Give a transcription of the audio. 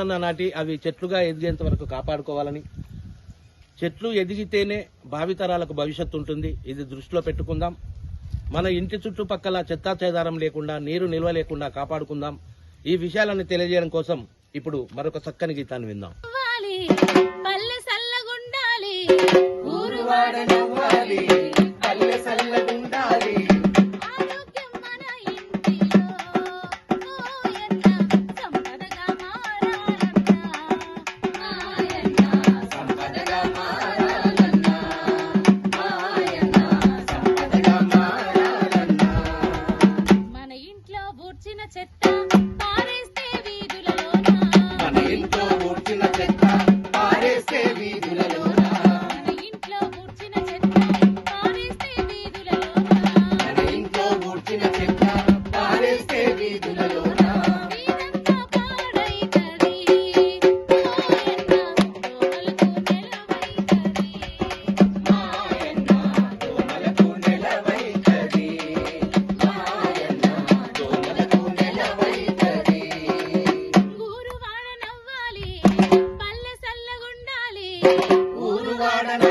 నాటి అవి చెట్లుగా ఎదిగేంత వరకు కాపాడుకోవాలని. చెట్లు ఎదిగితేనే భావితరాలకు భవిష్యత్తు ఉంటుంది. ఇది దృష్టిలో పెట్టుకుందాం. మన ఇంటి చుట్టుపక్కల చెత్తా చేదారం లేకుండా నీరు నిల్వ లేకుండా కాపాడుకుందాం. ఈ విషయాలను తెలియజేయడం కోసం ఇప్పుడు మరొక చక్కని గీతాన్ని విందాం. చెట్టు உருவாடன